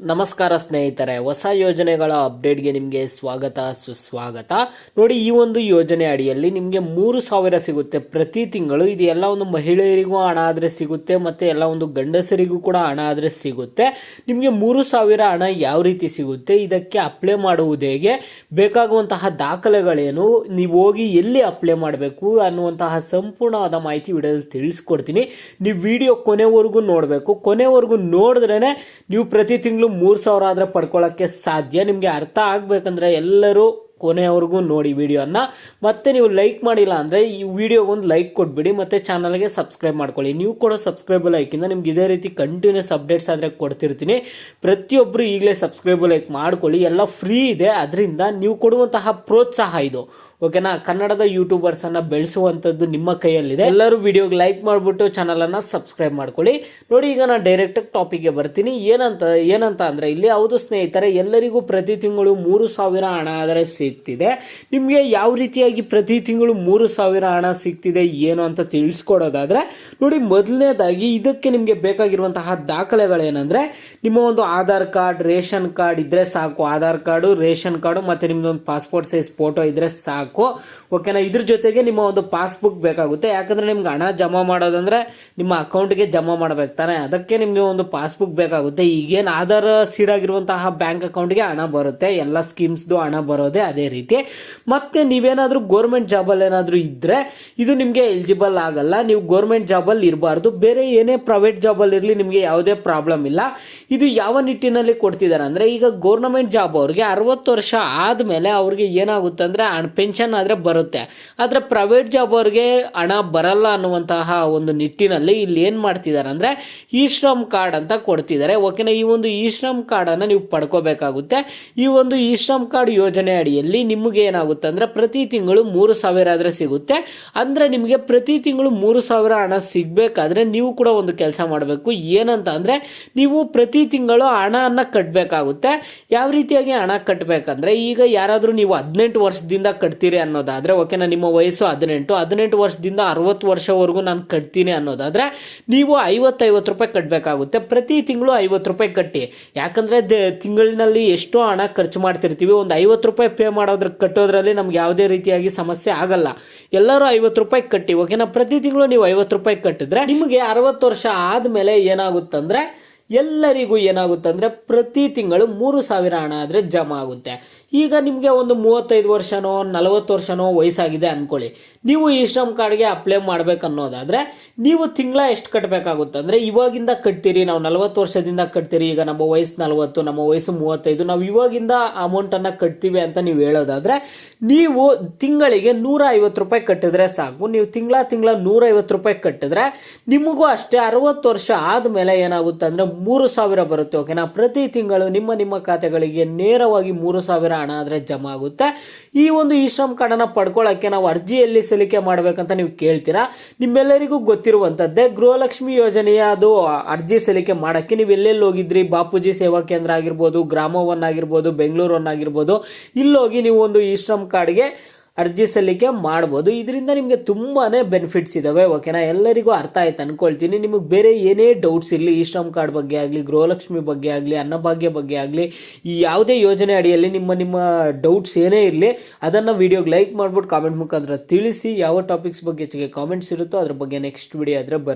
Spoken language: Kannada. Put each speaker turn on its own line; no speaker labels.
ನಮಸ್ಕಾರ ಸ್ನೇಹಿತರೆ, ಹೊಸ ಯೋಜನೆಗಳ ಅಪ್ಡೇಟ್ಗೆ ನಿಮಗೆ ಸ್ವಾಗತ, ಸುಸ್ವಾಗತ. ನೋಡಿ, ಈ ಒಂದು ಯೋಜನೆ ಅಡಿಯಲ್ಲಿ ನಿಮಗೆ ಮೂರು ಸಾವಿರ ಸಿಗುತ್ತೆ ಪ್ರತಿ ತಿಂಗಳು. ಇದು ಎಲ್ಲ ಒಂದು ಮಹಿಳೆಯರಿಗೂ ಹಣ ಆದರೆ ಸಿಗುತ್ತೆ, ಮತ್ತು ಎಲ್ಲ ಒಂದು ಗಂಡಸರಿಗೂ ಕೂಡ ಹಣ ಆದರೆ ಸಿಗುತ್ತೆ. ನಿಮಗೆ ಮೂರು ಸಾವಿರ ಹಣ ಯಾವ ರೀತಿ ಸಿಗುತ್ತೆ, ಇದಕ್ಕೆ ಅಪ್ಲೈ ಮಾಡುವುದು ಹೇಗೆ, ಬೇಕಾಗುವಂತಹ ದಾಖಲೆಗಳೇನು, ನೀವು ಹೋಗಿ ಎಲ್ಲಿ ಅಪ್ಲೈ ಮಾಡಬೇಕು ಅನ್ನುವಂತಹ ಸಂಪೂರ್ಣವಾದ ಮಾಹಿತಿ ವಿಡಿಯೋದಲ್ಲಿ ತಿಳಿಸ್ಕೊಡ್ತೀನಿ. ನೀವು ವಿಡಿಯೋ ಕೊನೆವರೆಗೂ ನೋಡಬೇಕು. ಕೊನೆವರೆಗೂ ನೋಡಿದ್ರೇ ನೀವು ಪ್ರತಿ ತಿಂಗಳು ಮೂರು ಸಾವಿರ ಆದರೆ ಪಡ್ಕೊಳ್ಳೋಕ್ಕೆ ಸಾಧ್ಯ. ನಿಮಗೆ ಅರ್ಥ ಆಗಬೇಕಂದ್ರೆ ಎಲ್ಲರೂ ಕೊನೆಯವರೆಗೂ ನೋಡಿ ವಿಡಿಯೋನ. ಮತ್ತೆ ನೀವು ಲೈಕ್ ಮಾಡಿಲ್ಲ ಅಂದರೆ ಈ ವಿಡಿಯೋಗೆ ಒಂದು ಲೈಕ್ ಕೊಟ್ಬಿಡಿ, ಮತ್ತು ಚಾನಲ್ಗೆ ಸಬ್ಸ್ಕ್ರೈಬ್ ಮಾಡ್ಕೊಳ್ಳಿ. ನೀವು ಕೊಡೋ ಸಬ್ಸ್ಕ್ರೈಬ್ ಲೈಕಿಂದ ನಿಮ್ಗೆ ಇದೇ ರೀತಿ ಕಂಟಿನ್ಯೂಸ್ ಅಪ್ಡೇಟ್ಸ್ ಆದರೆ ಕೊಡ್ತಿರ್ತೀನಿ. ಪ್ರತಿಯೊಬ್ಬರು ಈಗಲೇ ಸಬ್ಸ್ಕ್ರೈಬ್ ಲೈಕ್ ಮಾಡ್ಕೊಳ್ಳಿ. ಎಲ್ಲ ಫ್ರೀ ಇದೆ. ಅದರಿಂದ ನೀವು ಕೊಡುವಂತಹ ಪ್ರೋತ್ಸಾಹ ಇದು. ಓಕೆನಾ ಕನ್ನಡದ ಯೂಟ್ಯೂಬರ್ಸ್ ಅನ್ನ ಬೆಳೆಸುವಂಥದ್ದು ನಿಮ್ಮ ಕೈಯಲ್ಲಿದೆ. ಎಲ್ಲರೂ ವಿಡಿಯೋಗೆ ಲೈಕ್ ಮಾಡಿಬಿಟ್ಟು ಚಾನಲನ್ನು ಸಬ್ಸ್ಕ್ರೈಬ್ ಮಾಡ್ಕೊಳ್ಳಿ. ನೋಡಿ, ಈಗ ನಾನು ಡೈರೆಕ್ಟ್ ಟಾಪಿಕ್ಗೆ ಬರ್ತೀನಿ. ಏನಂತ ಏನಂತ ಅಂದ್ರೆ, ಇಲ್ಲಿ ಹೌದು ಸ್ನೇಹಿತರೆ, ಎಲ್ಲರಿಗೂ ಪ್ರತಿ ತಿಂಗಳು ಮೂರು ಸಾವಿರ ಹಣ ಆದರೆ ಸಿಗ್ತಿದೆ. ನಿಮಗೆ ಯಾವ ರೀತಿಯಾಗಿ ಪ್ರತಿ ತಿಂಗಳು ಮೂರು ಸಾವಿರ ಹಣ ಸಿಗ್ತಿದೆ, ಏನು ಅಂತ ತಿಳಿಸ್ಕೊಡೋದಾದ್ರೆ, ನೋಡಿ, ಮೊದಲನೇದಾಗಿ ಇದಕ್ಕೆ ನಿಮಗೆ ಬೇಕಾಗಿರುವಂತಹ ದಾಖಲೆಗಳೇನೆಂದರೆ, ನಿಮ್ಮ ಒಂದು ಆಧಾರ್ ಕಾರ್ಡ್, ರೇಷನ್ ಕಾರ್ಡ್ ಇದ್ದರೆ ಸಾಕು. ಆಧಾರ್ ಕಾರ್ಡು, ರೇಷನ್ ಕಾರ್ಡು, ಮತ್ತೆ ನಿಮ್ಮದೊಂದು ಪಾಸ್ಪೋರ್ಟ್ ಸೈಜ್ ಫೋಟೋ ಇದ್ದರೆ ಸಾಕು. ಓಕೆನಾ? ಇದ್ರ ಜೊತೆಗೆ ನಿಮ್ಮ ಒಂದು ಪಾಸ್ಬುಕ್ ಬೇಕಾಗುತ್ತೆ. ಯಾಕಂದ್ರೆ ನಿಮ್ಗೆ ಹಣ ಜಮಾ ಮಾಡೋದಂದ್ರೆ ನಿಮ್ಮ ಅಕೌಂಟ್ಗೆ ಜಮಾ ಮಾಡ್ಬೇಕು ತಾನೆ? ಅದಕ್ಕೆ ನಿಮಗೆ ಒಂದು ಪಾಸ್ಬುಕ್ ಬೇಕಾಗುತ್ತೆ. ಈಗೇನು ಆಧಾರ್ ಸೀಡ್ ಆಗಿರುವಂತಹ ಬ್ಯಾಂಕ್ ಅಕೌಂಟ್ಗೆ ಹಣ ಬರುತ್ತೆ. ಎಲ್ಲ ಸ್ಕೀಮ್ಸ್ದು ಹಣ ಬರೋದೇ ಅದೇ ರೀತಿ. ಮತ್ತೆ ನೀವೇನಾದ್ರೂ ಗೋರ್ಮೆಂಟ್ ಜಾಬಲ್ಲಿ ಏನಾದರೂ ಇದ್ದರೆ ಇದು ನಿಮಗೆ ಎಲಿಜಿಬಲ್ ಆಗಲ್ಲ. ನೀವು ಗೋರ್ಮೆಂಟ್ ಜಾಬಲ್ಲಿ ಇರಬಾರ್ದು. ಬೇರೆ ಏನೇ ಪ್ರೈವೇಟ್ ಜಾಬಲ್ಲಿ ಇರಲಿ ನಿಮಗೆ ಯಾವುದೇ ಪ್ರಾಬ್ಲಮ್ ಇಲ್ಲ. ಇದು ಯಾವ ನಿಟ್ಟಿನಲ್ಲಿ ಕೊಡ್ತಿದ್ದಾರೆ ಅಂದ್ರೆ ಈಗ ಗೌರ್ಮೆಂಟ್ ಜಾಬ್ ಅವ್ರಿಗೆ ಅರವತ್ತು ವರ್ಷ ಆದಮೇಲೆ ಅವ್ರಿಗೆ ಏನಾಗುತ್ತೆ ಅಂದ್ರೆ ಪೆನ್ಷನ್ ಆದರೆ ಬರುತ್ತೆ. ಆದರೆ ಪ್ರೈವೇಟ್ ಜಾಬ್ ಅವ್ರಿಗೆ ಹಣ ಬರಲ್ಲ ಅನ್ನುವಂತಹ ಒಂದು ನಿಟ್ಟಿನಲ್ಲಿ ಇಲ್ಲಿ ಏನು ಮಾಡ್ತಿದ್ದಾರೆ ಅಂದರೆ ಈ ಶ್ರಮ್ ಕಾರ್ಡ್ ಅಂತ ಕೊಡ್ತಿದ್ದಾರೆ. ಓಕೆನಾ? ಈ ಒಂದು ಇ ಶ್ರಮ್ ಕಾರ್ಡನ್ನು ನೀವು ಪಡ್ಕೋಬೇಕಾಗುತ್ತೆ. ಈ ಒಂದು ಇ ಶ್ರಮ್ ಕಾರ್ಡ್ ಯೋಜನೆ ಅಡಿಯಲ್ಲಿ ನಿಮಗೆ ಏನಾಗುತ್ತೆ ಅಂದರೆ ಪ್ರತಿ ತಿಂಗಳು ಮೂರು ಸಾವಿರ ಆದರೆ ಸಿಗುತ್ತೆ. ಅಂದರೆ ನಿಮಗೆ ಪ್ರತಿ ತಿಂಗಳು ಮೂರು ಸಾವಿರ ಹಣ ಸಿಗಬೇಕಾದ್ರೆ ನೀವು ಕೂಡ ಒಂದು ಕೆಲಸ ಮಾಡಬೇಕು. ಏನಂತ ಅಂದರೆ ನೀವು ಪ್ರತಿ ತಿಂಗಳು ಹಣವನ್ನು ಕಟ್ಟಬೇಕಾಗುತ್ತೆ ಯಾವ ರೀತಿಯಾಗಿ ಹಣ ಕಟ್ಟಬೇಕಂದ್ರೆ ಈಗ ಯಾರಾದರೂ ನೀವು ಹದಿನೆಂಟು ವರ್ಷದಿಂದ ಕಟ್ತೀರಿ ಅನ್ನೋದಾದ್ರೆ ಓಕೆನಾ ನಿಮ್ಮ ವಯಸ್ಸು ಹದಿನೆಂಟು ಹದಿನೆಂಟು ವರ್ಷದಿಂದ ಅರವತ್ತು ವರ್ಷವರೆಗೂ ನಾನು ಕಟ್ತೀನಿ ಅನ್ನೋದಾದರೆ, ನೀವು ಐವತ್ತೈವತ್ತು ರೂಪಾಯಿ ಕಟ್ಟಬೇಕಾಗುತ್ತೆ ಪ್ರತಿ ತಿಂಗಳು ಐವತ್ತು ರೂಪಾಯಿ ಕಟ್ಟಿ. ಯಾಕಂದರೆ ತಿಂಗಳಿನಲ್ಲಿ ಎಷ್ಟೋ ಹಣ ಖರ್ಚು ಮಾಡ್ತಿರ್ತೀವಿ. ಒಂದು ಐವತ್ತು ರೂಪಾಯಿ ಪೇ ಮಾಡೋದ್ರ, ಕಟ್ಟೋದ್ರಲ್ಲಿ ನಮ್ಗೆ ಯಾವುದೇ ರೀತಿಯಾಗಿ ಸಮಸ್ಯೆ ಆಗಲ್ಲ. ಎಲ್ಲರೂ ಐವತ್ತು ರೂಪಾಯಿ ಕಟ್ಟಿ ಓಕೆನಾ ಪ್ರತಿ ತಿಂಗಳು ನೀವು ಐವತ್ತು ರೂಪಾಯಿ ಕಟ್ಟಿದ್ರೆ, ನಿಮಗೆ ಅರವತ್ತು ವರ್ಷ ಆದಮೇಲೆ ಏನಾಗುತ್ತಂದ್ರೆ ಎಲ್ಲರಿಗೂ ಏನಾಗುತ್ತೆ ಅಂದರೆ ಪ್ರತಿ ತಿಂಗಳು ಮೂರು ಸಾವಿರ ಹಣ ಆದರೆ ಜಮಾ ಆಗುತ್ತೆ. ಈಗ ನಿಮಗೆ ಒಂದು ಮೂವತ್ತೈದು ವರ್ಷನೋ, ನಲವತ್ತು ವರ್ಷನೋ ವಯಸ್ಸಾಗಿದೆ ಅಂದ್ಕೊಳ್ಳಿ ನೀವು ಈ ಶ್ರಮ್ ಕಾರ್ಡ್ಗೆ ಅಪ್ಲೈ ಮಾಡಬೇಕನ್ನೋದಾದರೆ ನೀವು ತಿಂಗಳ ಎಷ್ಟು ಕಟ್ಟಬೇಕಾಗುತ್ತೆ ಅಂದರೆ ಇವಾಗಿಂದ ಕಟ್ತೀರಿ, ನಾವು ನಲವತ್ತು ವರ್ಷದಿಂದ ಕಟ್ತೀರಿ, ಈಗ ನಮ್ಮ ವಯಸ್ಸು ನಲವತ್ತು, ನಮ್ಮ ವಯಸ್ಸು ಮೂವತ್ತೈದು, ನಾವು ಇವಾಗಿಂದ ಅಮೌಂಟನ್ನು ಕಟ್ತೀವಿ ಅಂತ ನೀವು ಹೇಳೋದಾದರೆ ನೀವು ತಿಂಗಳಿಗೆ ನೂರ ಐವತ್ತು ರೂಪಾಯಿ ಕಟ್ಟಿದ್ರೆ ಸಾಕು. ನೀವು ತಿಂಗಳ ತಿಂಗಳ ನೂರ ಐವತ್ತು ರೂಪಾಯಿ ಕಟ್ಟಿದ್ರೆ ನಿಮಗೂ ಅಷ್ಟೇ ಅರವತ್ತು ವರ್ಷ ಆದಮೇಲೆ ಏನಾಗುತ್ತೆ ಅಂದರೆ ಮೂರು ಸಾವಿರ ಬರುತ್ತೆ ಓಕೆನಾ ಪ್ರತಿ ತಿಂಗಳು ನಿಮ್ಮ ನಿಮ್ಮ ಖಾತೆಗಳಿಗೆ ನೇರವಾಗಿ ಮೂರು ಸಾವಿರ ಹಣ ಆದರೆ ಜಮಾ ಆಗುತ್ತೆ. ಈ ಒಂದು ಇ ಶ್ರಮ್ ಕಾರ್ಡನ್ನು ಪಡ್ಕೊಳ್ಳೋಕ್ಕೆ ನಾವು ಅರ್ಜಿಯಲ್ಲಿ ಸಲ್ಲಿಕೆ ಮಾಡಬೇಕಂತ ನೀವು ಕೇಳ್ತೀರಾ? ನಿಮ್ಮೆಲ್ಲರಿಗೂ ಗೊತ್ತಿರುವಂಥದ್ದೇ ಗೃಹಲಕ್ಷ್ಮಿ ಯೋಜನೆಯ ಅದು ಅರ್ಜಿ ಸಲ್ಲಿಕೆ ಮಾಡೋಕ್ಕೆ ನೀವು ಎಲ್ಲೆಲ್ಲಿ ಹೋಗಿದ್ರಿ? ಬಾಪೂಜಿ ಸೇವಾ ಕೇಂದ್ರ ಆಗಿರ್ಬೋದು ಗ್ರಾಮ ಒನ್ ಆಗಿರ್ಬೋದು ಬೆಂಗಳೂರು ಒನ್ ಆಗಿರ್ಬೋದು ಇಲ್ಲೋಗಿ ನೀವು ಒಂದು ಇ ಶ್ರಮ್ ಕಾರ್ಡ್ಗೆ ಅರ್ಜಿ ಸಲ್ಲಿಕೆ ಮಾಡ್ಬೋದು. ಇದರಿಂದ ನಿಮಗೆ ತುಂಬಾ ಬೆನಿಫಿಟ್ಸ್ ಇದಾವೆ ಓಕೆನಾ ಎಲ್ಲರಿಗೂ ಅರ್ಥ ಆಯ್ತು ಅನ್ಕೊಳ್ತೀನಿ. ನಿಮಗೆ ಬೇರೆ ಏನೇ ಡೌಟ್ಸ್ ಇರಲಿ ಈ ಶ್ರಮ್ ಕಾರ್ಡ್ ಬಗ್ಗೆ ಆಗಲಿ, ಗೃಹಲಕ್ಷ್ಮಿ ಬಗ್ಗೆ ಆಗಲಿ, ಅನ್ನಭಾಗ್ಯ ಬಗ್ಗೆ ಆಗಲಿ, ಈ ಯಾವುದೇ ಯೋಜನೆ ಅಡಿಯಲ್ಲಿ ನಿಮ್ಮ ನಿಮ್ಮ ಡೌಟ್ಸ್ ಏನೇ ಇರಲಿ, ಅದನ್ನು ವಿಡಿಯೋಗೆ ಲೈಕ್ ಮಾಡ್ಬಿಟ್ಟು ಕಾಮೆಂಟ್ ಮುಖಾಂತರ ತಿಳಿಸಿ, ಯಾವ ಟಾಪಿಕ್ಸ್ ಬಗ್ಗೆ ಹೆಚ್ಚಿಗೆ ಕಾಮೆಂಟ್ಸ್ ಇರುತ್ತೋ ಅದ್ರ ಬಗ್ಗೆ ನೆಕ್ಸ್ಟ್ ವಿಡಿಯೋ ಆದರೆ ಬರ್